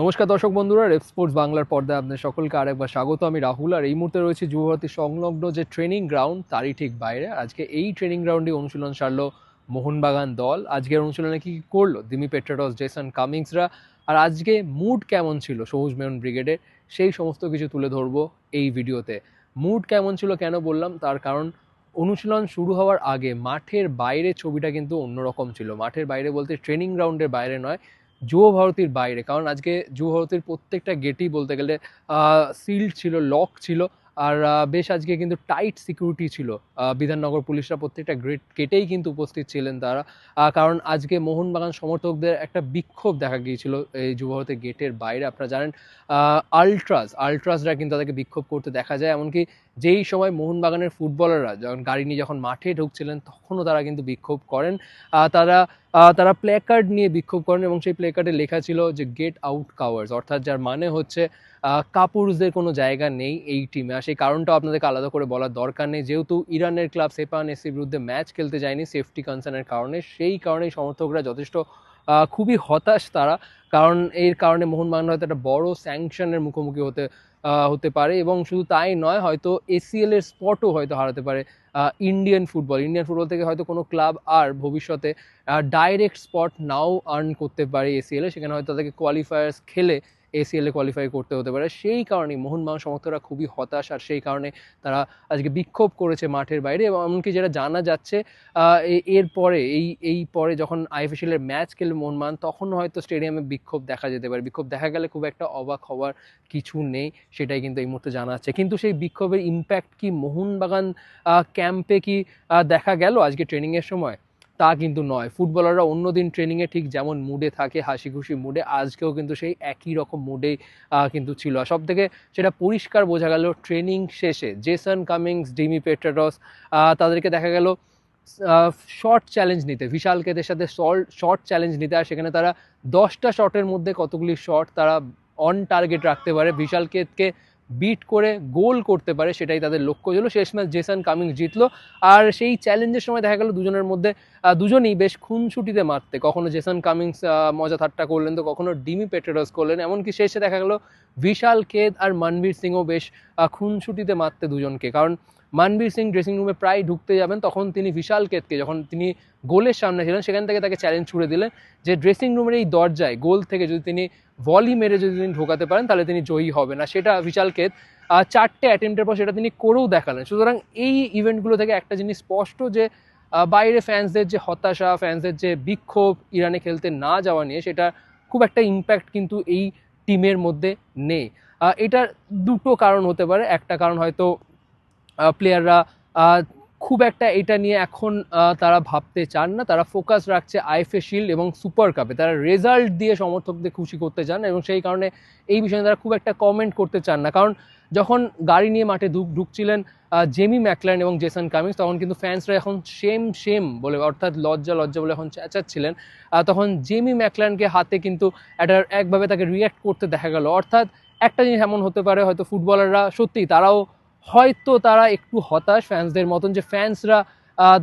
নমস্কার দর্শক বন্ধুরা রেপ স্পোর্টস বাংলার পর্দায় আপনাদের সকলকে আরেকবার স্বাগত। আমি রাহুল, আর এই মুহূর্তে রয়েছে যুবভারতী সংলগ্ন যে ট্রেনিং গ্রাউন্ড তারই ঠিক বাইরে। আজকে এই ট্রেনিং গ্রাউন্ডে অনুশীলন সারলো মোহনবাগান দল। আজকের অনুশীলনে কি কি করল? দিমি পেট্রাটস, জেসন কামিংসরা আর আজকে মুড কেমন ছিল সবুজ মেরুন ব্রিগেডের সেই সমস্ত কিছু তুলে ধরবো এই ভিডিওতে। মুড কেমন ছিল কেন বললাম? তার কারণ অনুশীলন শুরু হওয়ার আগে মাঠের বাইরে ছবিটা কিন্তু অন্যরকম ছিল। মাঠের বাইরে বলতে ট্রেনিং গ্রাউন্ডের বাইরে নয় যুব ভারতীর বাইরে। কারণ আজকে যুব ভারতীর প্রত্যেকটা গেটই বলতে গেলে সিল্ড ছিল লক ছিল, আর বেশ আজকে কিন্তু টাইট সিকিউরিটি ছিল। বিধাননগর পুলিশরা প্রত্যেকটা গ্রেট কেটেই কিন্তু উপস্থিত ছিলেন তারা। কারণ আজকে মোহনবাগান সমর্থকদের একটা বিক্ষোভ দেখা গিয়েছিল এই যুব ভারতের গেটের বাইরে। আপনারা জানেন আলট্রাস আলট্রাসরা কিন্তু তাদেরকে বিক্ষোভ করতে দেখা যায়। এমনকি যেই সময় মোহনবাগানের ফুটবলাররা যখন গাড়ি নিয়ে যখন মাঠে ঢুকছিলেন, তখনও তারা কিন্তু বিক্ষোভ করেন। তারা তারা প্লে কার্ড নিয়ে বিক্ষোভ করেন এবং সেই প্লে কার্ডে লেখা ছিল যে গেট আউট কাওয়ার্স অর্থাৎ যার মানে হচ্ছে কাপুরুষদের কোনো জায়গা নেই এই টিমে আর সেই কারণটাও আপনাদেরকে আলাদা করে বলার দরকার নেই। যেহেতু ইরানের ক্লাব সেপান এসির বিরুদ্ধে ম্যাচ খেলতে যায়নি সেফটি কনসার্নের কারণে। সেই কারণেই সমর্থকরা যথেষ্ট খুবই হতাশ তারা। কারণ এর কারণে মোহনবাগান হয়তো একটা বড় স্যাংশনের মুখোমুখি হতে হতে পারে এবং শুধু তাই নয়, হয়তো এসিএল এর স্পটও হয়তো হারাতে পারে ইন্ডিয়ান ফুটবল ইন্ডিয়ান ফুটবল থেকে হয়তো কোনো ক্লাব আর ভবিষ্যতে ডাইরেক্ট স্পট নাও আর্ন করতে পারে এসিএলে সেখানে হয়তো তাদেরকে কোয়ালিফায়ার্স খেলে এসিএল কোয়ালিফাই করতে হতে পারে। সেই কারণেই মোহনবাগান সমর্থকরা খুবই হতাশ, আর সেই কারণে তারা আজকে বিক্ষোভ করেছে মাঠের বাইরে এবং এমনকি যেটা জানা যাচ্ছে এর পরে, এই এই পরে যখন আইএফএসএল এর ম্যাচ খেলবে মোহনবাগান তখন হয়তো স্টেডিয়ামে বিক্ষোভ দেখা যেতে পারে। বিক্ষোভ দেখা গেলে খুব একটা অবাক হওয়ার কিছু নেই, সেটাই কিন্তু এই মুহূর্তে জানা যাচ্ছে কিন্তু সেই বিক্ষোভের ইম্প্যাক্ট কি মোহনবাগান ক্যাম্পে কি দেখা গেল আজকে ট্রেনিংয়ের সময়? তা কিন্তু নয়। ফুটবলাররা অন্যদিন ট্রেনিংয়ে ঠিক যেমন মুডে থাকে হাসি খুশি মুডে আজকেও কিন্তু সেই একই রকম মুডেই কিন্তু ছিল। সব থেকে সেটা পরিষ্কার বোঝা গেল ট্রেনিং শেষে জেসন কামিংস ডিমি পেট্রাটস তাদেরকে দেখা গেল শর্ট চ্যালেঞ্জ নিতে। বিশাল কেদের সাথে শর্ট চ্যালেঞ্জ নিতে। আর সেখানে তারা দশটা শটের মধ্যে কতগুলি শট তারা অন টার্গেট রাখতে পারে। বিশাল কেতকে বিট করে গোল করতে পারে সেটাই তাদের লক্ষ্য ছিল। শেষ ম্যাচ জেসন কামিংস জিতলো। আর সেই চ্যালেঞ্জের সময় দেখা গেল দুজনের মধ্যে দুজনেই বেশ খুনছুটিতে মারতে। কখনো জেসন কামিংস মজা ঠাট্টা করলেন তো কখনো ডিমি পেট্রাটস করলেন। এমনকি শেষে দেখা গেল বিশাল কেদ আর মানবীর সিংও বেশ আহ, খুনছুটিতে মারতে দুজনকে। কারণ মানবীর সিং ড্রেসিং রুমে প্রায় ঢুকতে যাবেন তখন তিনি বিশাল কেতকে যখন তিনি গোলের সামনে ছিলেন সেখান থেকে তাকে চ্যালেঞ্জ ছুড়ে দিলেন যে ড্রেসিং রুমের এই দরজায় গোল থেকে যদি তিনি ভলি মেরে যদি তিনি ঢোকাতে পারেন তাহলে তিনি জয়ী হবে না সেটা বিশাল কেত আহ, চারটে অ্যাটেম্পটের পর সেটা তিনি করেও দেখালেন। সুতরাং এই ইভেন্টগুলো থেকে একটা জিনিস স্পষ্ট যে বাইরে ফ্যান্সদের যে হতাশা ফ্যান্সদের যে বিক্ষোভ ইরানে খেলতে না যাওয়া নিয়ে সেটা খুব একটা ইম্প্যাক্ট কিন্তু এই টিমের মধ্যে নেই। এটার দুটো কারণ হতে পারে। একটা কারণ হয়তো প্লেয়াররা খুব একটা এটা নিয়ে এখন তারা ভাবতে চান না। তারা ফোকাস রাখছে আইএফএ, শিল্ড এবং সুপার কাপে। তারা রেজাল্ট দিয়ে সমর্থকদের খুশি করতে চান এবং সেই কারণে এই বিষয়ে তারা খুব একটা কমেন্ট করতে চান না। কারণ যখন গাড়ি নিয়ে মাঠে ঢুক ঢুকছিলেন জেমি ম্যাকল্যান্ড এবং জেসন কামিংস তখন কিন্তু ফ্যান্সরা এখন সেম সেম বলে, অর্থাৎ লজ্জা লজ্জা বলে এখন চেঁচাচ্ছিলেন। তখন জেমি ম্যাকল্যান্ডকে হাতে কিন্তু একটা, একভাবে তাকে রিয়্যাক্ট করতে দেখা গেল। অর্থাৎ একটা জিনিস এমন হতে পারে, হয়তো ফুটবলাররা সত্যি তারাও হয়তো তারা একটু হতাশ ফ্যান্সদের মতন যে ফ্যান্সরা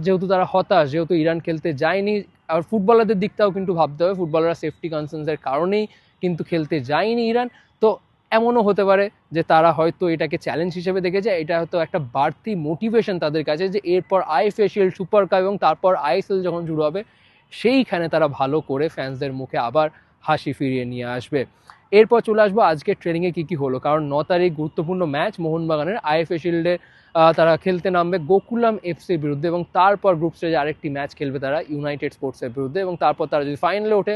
যেহেতু তারা হতাশ, যেহেতু ইরান খেলতে যায়নি, আর ফুটবলারদের দিকটাও কিন্তু ভাবতে হবে, ফুটবলাররা সেফটি কনসার্নসের কারণেই কিন্তু খেলতে যায়নি ইরান। তো এমনও হতে পারে যে তারা হয়তো এটাকে চ্যালেঞ্জ হিসেবে দেখেছে, এটা হয়তো একটা বাড়তি মোটিভেশন তাদের কাছে যে এরপর আইএফএশিয়াল সুপার কাপ এবং তারপর আইএসএল যখন শুরু হবে, সেইখানে তারা ভালো করে ফ্যান্সদের মুখে আবার হাসি ফিরিয়ে নিয়ে আসবে। এরপর চলে আসব আজকে ট্রেনিংয়ে কী কী হলো? কারণ ন তারিখ গুরুত্বপূর্ণ ম্যাচ মোহনবাগানের আইএফএ শিল্ডে তারা খেলতে নামবে গোকুলাম এফসির বিরুদ্ধে এবং তারপর গ্রুপ স্টেজে আরেকটি ম্যাচ খেলবে তারা ইউনাইটেড স্পোর্টসের বিরুদ্ধে এবং তারপর তারা যদি ফাইনালে ওঠে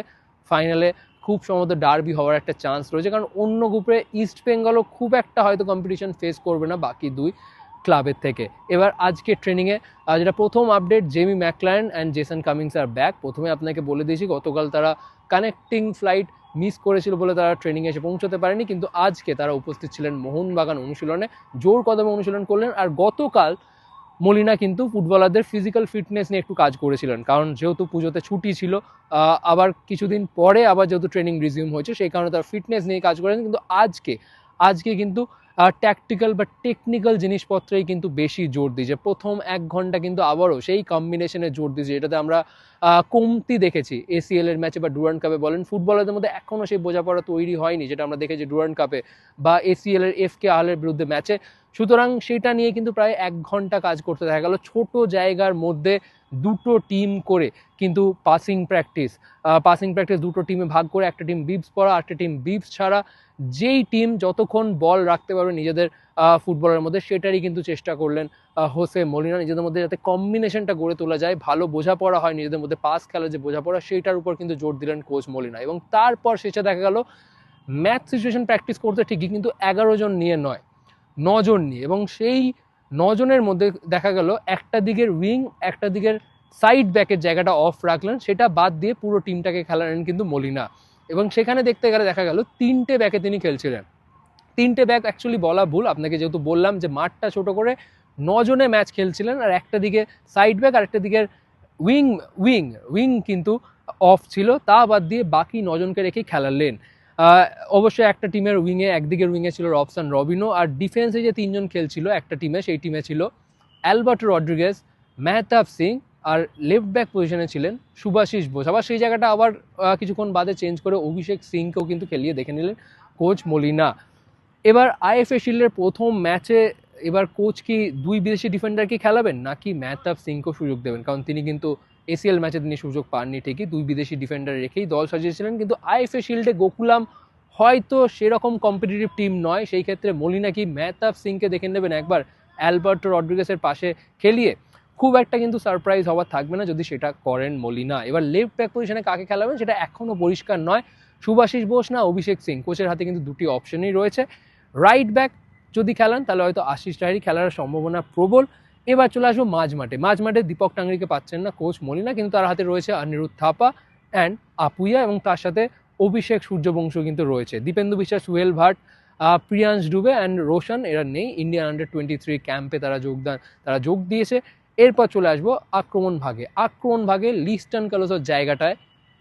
ফাইনালে খুব সম্ভবত ডার্বি হওয়ার একটা চান্স রয়েছে। কারণ অন্য গ্রুপে ইস্ট বেঙ্গলও খুব একটা হয়তো কম্পিটিশন ফেস করবে না বাকি দুই ক্লাবের থেকে। এবার আজকে ট্রেনিংয়ে যেটা প্রথম update Jamie Maclaren and Jason Cummings R back প্রথমে আপনাকে বলে দিয়েছি, গতকাল তারা কানেক্টিং ফ্লাইট মিস করেছিল বলে তারা ট্রেনিংয়ে এসে পৌঁছতে পারেনি, কিন্তু আজকে তারা উপস্থিত ছিলেন মোহনবাগান অনুশীলনে। জোর কদমে অনুশীলন করলেন আর গতকাল মলিনা কিন্তু ফুটবলারদের ফিজিক্যাল ফিটনেস নিয়ে একটু কাজ করেছিলেন, কারণ যেহেতু পুজোতে ছুটি ছিল আবার কিছুদিন পরে আবার যেহেতু ট্রেনিং রিজিউম হয়েছে, সেই কারণে তারা ফিটনেস নিয়ে কাজ করেছেন কিন্তু আজকে আজকে কিন্তু ট্যাকটিক্যাল বা টেকনিক্যাল জিনিসপত্রেই কিন্তু বেশি জোর দিয়েছে। প্রথম এক ঘণ্টা কিন্তু আবারও সেই কম্বিনেশনে জোর দিয়েছে, যেটাতে আমরা কমতি দেখেছি। এসিএল এর ম্যাচে বা ডুরান্ড কাপে বলেন ফুটবলারদের মধ্যে এখনও সেই বোঝাপড়া তৈরি হয়নি, যেটা আমরা দেখেছি ডুরান্ড কাপে বা এসিএল এর এফ কে আহলের বিরুদ্ধে ম্যাচে সুতরাং সেটা নিয়ে কিন্তু প্রায় এক ঘণ্টা কাজ করতে দেখা গেল। ছোট জায়গার মধ্যে দুটো টিম করে কিন্তু পাসিং প্র্যাকটিস পাসিং প্র্যাকটিস দুটো টিমে ভাগ করে একটা টিম বিপস পড়া একটা টিম বিপস ছাড়া যেই টিম যতক্ষণ বল রাখতে পারবে নিজেদের ফুটবলের মধ্যে সেটারই কিন্তু চেষ্টা করলেন হোসে মলিনা নিজেদের মধ্যে যাতে কম্বিনেশনটা গড়ে তোলা যায়, ভালো বোঝাপড়া হয় নিজেদের মধ্যে পাস খেলার যে বোঝাপড়া সেইটার উপর কিন্তু জোর দিলেন কোচ মলিনা। এবং তারপর শেষে দেখা গেল ম্যাথ সিচুয়েশন প্র্যাকটিস করতে ঠিকই কিন্তু এগারো জন নিয়ে নয়। নজন নিয়ে। এবং সেই নজনের মধ্যে দেখা গেল একটা দিকের উইং একটা দিকের সাইড ব্যাকের জায়গাটা অফ রাখলেন, সেটা বাদ দিয়ে পুরো টিমটাকে খেলালেন কিন্তু মলিনা। এবং সেখানে দেখতে গেলে দেখা গেল তিনটে ব্যাকে তিনি খেলছিলেন। তিনটে ব্যাক অ্যাকচুয়ালি বলা ভুল, আপনাকে যেহেতু বললাম যে মাঠটা ছোট করে নজনে ম্যাচ খেলছিলেন, আর একটা দিকে সাইড ব্যাক আর একটা দিকের উইং উইং উইং কিন্তু অফ ছিল, তা বাদ দিয়ে বাকি নজনকে রেখে খেলালেন। অবশ্যই একটা টিমের উইংয়ে, একদিকের উইংয়ে ছিল রবসান রবিনো আর ডিফেন্সে যে তিনজন খেলছিল, একটা টিমে, সেই টিমে ছিল অ্যালবার্ট রড্রিগেজ মেহতাব সিং আর লেফট ব্যাক পজিশনে ছিলেন সুভাশিস বোস। আবার সেই জায়গাটা আবার কিছুক্ষণ বাদে চেঞ্জ করে অভিষেক সিংকেও কিন্তু খেলিয়ে দেখে নিলেন কোচ মলিনা। এবার আইএফএ শিল্ডের প্রথম ম্যাচে এবার কোচ কি দুই বিদেশি ডিফেন্ডারকে খেলাবেন, নাকি মেহতাব সিংকেও সুযোগ দেবেন? কারণ তিনি কিন্তু এসিএল ম্যাচে তিনি সুযোগ পাননি, ঠিকই। দুই বিদেশি ডিফেন্ডার রেখেই দল সাজিয়েছিলেন, কিন্তু আইএফএ শিল্ডে গোকুলাম হয়তো সেরকম কম্পিটিটিভ টিম নয়। সেই ক্ষেত্রে মলিনা কি মেহতাব সিংকে দেখে নেবেন একবার অ্যালবার্টো রড্রিগেসের পাশে খেলিয়ে। খুব একটা কিন্তু সারপ্রাইজ হওয়ার থাকবে না যদি সেটা করেন মলিনা। এবার লেফট ব্যাক পজিশনে কাকে খেলাবেন সেটা এখনও পরিষ্কার নয়। সুভাশিস বোস না, অভিষেক সিং, কোচের হাতে কিন্তু দুটি অপশনই রয়েছে। রাইট ব্যাক যদি খেলান, তাহলে হয়তো আশিস রায়েরই খেলার সম্ভাবনা প্রবল। এবার চলে আসব মাঝ মাঠে। মাঝ মাঠে দীপক টাংরিকে পাচ্ছেন না কোচ মলিনা, কিন্তু তার হাতে রয়েছে অনিরুদ্ধ থাপা অ্যান্ড আপুইয়া এবং তার সাথে অভিষেক সূর্যবংশ কিন্তু রয়েছে। দীপেন্দু বিশ্বাস, সুহেল ভাট প্রিয়াংশ ডুবে অ্যান্ড রোশন, এরা নেই। ইন্ডিয়ান আন্ডার টোয়েন্টি থ্রি ক্যাম্পে তারা যোগদান, তারা যোগ দিয়েছে। এরপর চলে আসব আক্রমণ ভাগে। আক্রমণ ভাগে লিস্টন কালোসের জায়গাটায়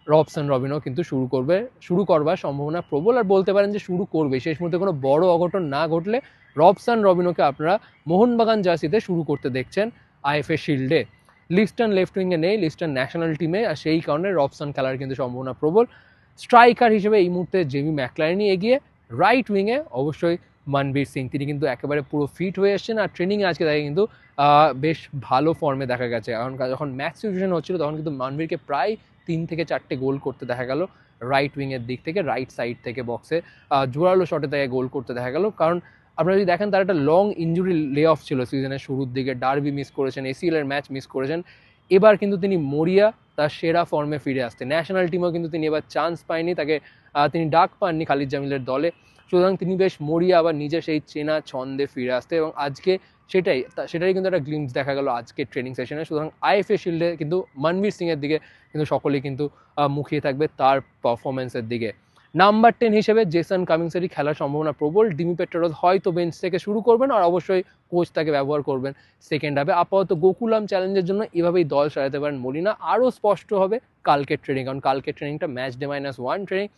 রবসন রবিনও কিন্তু শুরু করবে, শুরু করবার সম্ভাবনা প্রবল। আর বলতে পারেন যে শুরু করবে। শেষ মুহূর্তে কোনো বড় অঘটন না ঘটলে রবসন রবিনোকে আপনারা মোহনবাগান জার্সিতে শুরু করতে দেখছেন আইএফএ শিল্ডে। লিস্টন লেফট উইংয়ে নেই, লিস্টন ন্যাশনাল টিমে, আর সেই কারণে রবসান খেলার কিন্তু সম্ভাবনা প্রবল। স্ট্রাইকার হিসেবে এই মুহূর্তে জেমি ম্যাকলাইনি এগিয়ে রাইট উইংয়ে অবশ্যই মনবীর সিং। তিনি কিন্তু একেবারে পুরো ফিট হয়ে এসেছেন, আর ট্রেনিংয়ে আজকে তাকে কিন্তু বেশ ভালো ফর্মে দেখা গেছে। কারণ যখন ম্যাচ সিচুয়েশন হচ্ছিল, তখন কিন্তু মানবীরকে প্রায় তিন থেকে চারটে গোল করতে দেখা গেল রাইট উইংয়ের দিক থেকে, রাইট সাইড থেকে বক্সে। জোরালো শটে তাকে গোল করতে দেখা গেল, কারণ আপনারা যদি দেখেন, তার একটা লং ইঞ্জুরি লে অফ ছিল সিজনের শুরুর দিকে। ডার্বি মিস করেছেন এসিএল এর ম্যাচ মিস করেছেন। এবার কিন্তু তিনি মরিয়া তার সেরা ফর্মে ফিরে আসতে। ন্যাশনাল টিমেও কিন্তু তিনি এবার চান্স পায়নি, তাকে তিনি ডাক পাননি খালিদ জামিলের দলে। সুতরাং তিনি বেশ মরিয়া, আবার নিজে সেই চেনা ছন্দে ফিরে আসতে এবং আজকে সেটাই সেটারই কিন্তু একটা গ্লিমস দেখা গেল আজকে ট্রেনিং সেশনে সুতরাং আইএফএ শিল্ডে কিন্তু মনবীর সিংয়ের দিকে কিন্তু সকলেই কিন্তু মুখিয়ে থাকবে তার পারফরমেন্সের দিকে। নাম্বার টেন হিসেবে জেসন কামিংসেরই খেলার সম্ভাবনা প্রবল। ডিমি পেট্রোরস হয়তো বেঞ্চ থেকে শুরু করবেন আর অবশ্যই কোচ তাকে ব্যবহার করবেন সেকেন্ড হাফে আপাতত গোকুলাম চ্যালেঞ্জের জন্য এভাবেই দল সাজাতে পারেন মলিনা। আরও স্পষ্ট হবে কালকের ট্রেনিং কারণ কালকের ট্রেনিংটা match day minus one training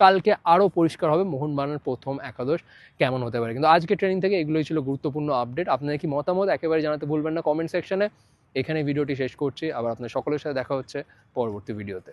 কালকে আরও পরিষ্কার হবে মোহনবাগানের প্রথম একাদশ। কেমন হতে পারে? কিন্তু আজকে ট্রেনিং থেকে এগুলোই ছিল গুরুত্বপূর্ণ আপডেট আপনাদের কি মতামত? একেবারে জানাতে ভুলবেন না কমেন্ট সেকশনে এখানে ভিডিওটি শেষ করছি। আবার আপনার সকলের সাথে দেখা হচ্ছে পরবর্তী ভিডিওতে